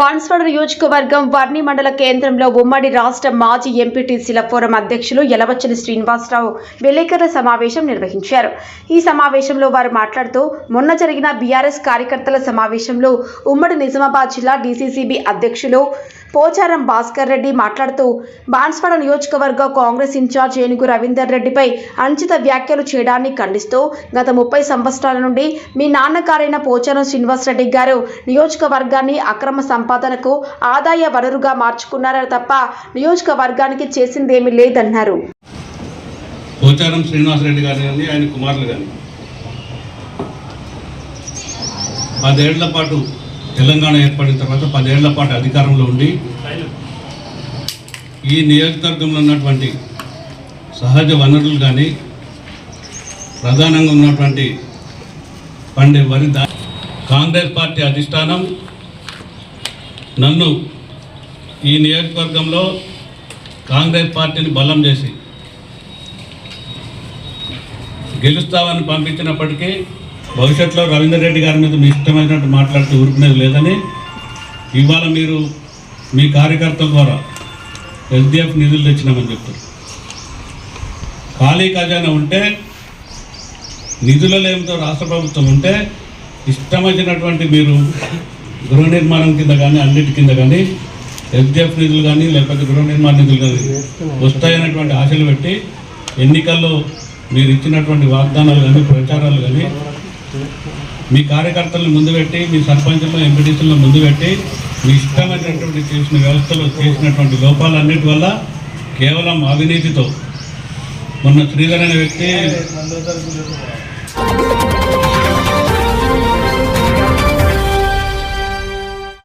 బాన్స్వాడ నియోజకవర్గం వర్ణి మండల కేంద్రంలో ఉమ్మడి రాష్ట్ర మాజీ ఎంపీటీసీల ఫోరం అధ్యక్షులు యలవచ్చని శ్రీనివాసరావు విలేకరుల సమావేశం నిర్వహించారు. ఈ సమావేశంలో వారు మాట్లాడుతూ మొన్న జరిగిన బీఆర్ఎస్ కార్యకర్తల సమావేశంలో ఉమ్మడి నిజామాబాద్ జిల్లా డీసీసీబీ అధ్యక్షులు పోచారం భాస్కర్ రెడ్డి మాట్లాడుతూ బాన్స్వాడ నియోజకవర్గ కాంగ్రెస్ ఇన్ఛార్జ్ ఏనుగు రవీందర్ రెడ్డిపై అనుచిత వ్యాఖ్యలు చేయడాన్ని ఖండిస్తూ గత ముప్పై సంవత్సరాల నుండి మీ నాన్నగారైన పోచారం శ్రీనివాస్ రెడ్డి గారు నియోజకవర్గాన్ని అక్రమ సంపాదనకు ఆదాయ వనరుగా మార్చుకున్నారని తప్ప నియోజకవర్గానికి చేసిందేమీ లేదన్నారు. పోచారం శ్రీనివాసరెడ్డి గారి ఆయన కుమారులు కానీ పదేళ్ళ పాటు తెలంగాణ ఏర్పడిన తర్వాత పదేళ్ళ పాటు అధికారంలో ఉండి ఈ నియోజకవర్గంలో ఉన్నటువంటి సహజ వనరులు కానీ ప్రధానంగా ఉన్నటువంటి పండే వరి కాంగ్రెస్ పార్టీ అధిష్టానం నన్ను ఈ నియోజకవర్గంలో కాంగ్రెస్ పార్టీని బలం చేసి గెలుస్తామని పంపించినప్పటికీ భవిష్యత్తులో రవీందర్ రెడ్డి గారి మీద మీ ఇష్టమైనట్టు మాట్లాడుతూ ఊరుకునేది లేదని ఇవాళ మీరు మీ కార్యకర్తల ద్వారా ఎస్డిఎఫ్ నిధులు తెచ్చినామని చెప్తారు. ఖాళీ ఖజానా ఉంటే నిధుల లేమితో రాష్ట్ర ప్రభుత్వం ఉంటే ఇష్టమైనటువంటి మీరు గృహ నిర్మాణం కింద కానీ అన్నిటి కింద కానీ ఎస్డిఎఫ్ నిధులు కానీ లేకపోతే గృహ నిర్మాణ నిధులు కానీ వస్తాయనేటువంటి ఆశలు పెట్టి ఎన్నికల్లో మీరు ఇచ్చినటువంటి వాగ్దానాలు కానీ ప్రచారాలు కానీ మీ కార్యకర్తలను ముందు పెట్టి మీ సర్పంచులను ఎంపీటీసీలను ముందు పెట్టి మీ ఇష్టమైనటువంటి చేసిన వ్యవస్థలో చేసినటువంటి లోపాలన్నిటి వల్ల కేవలం అవినీతితో మొన్న శ్రీధర్ అనే వ్యక్తి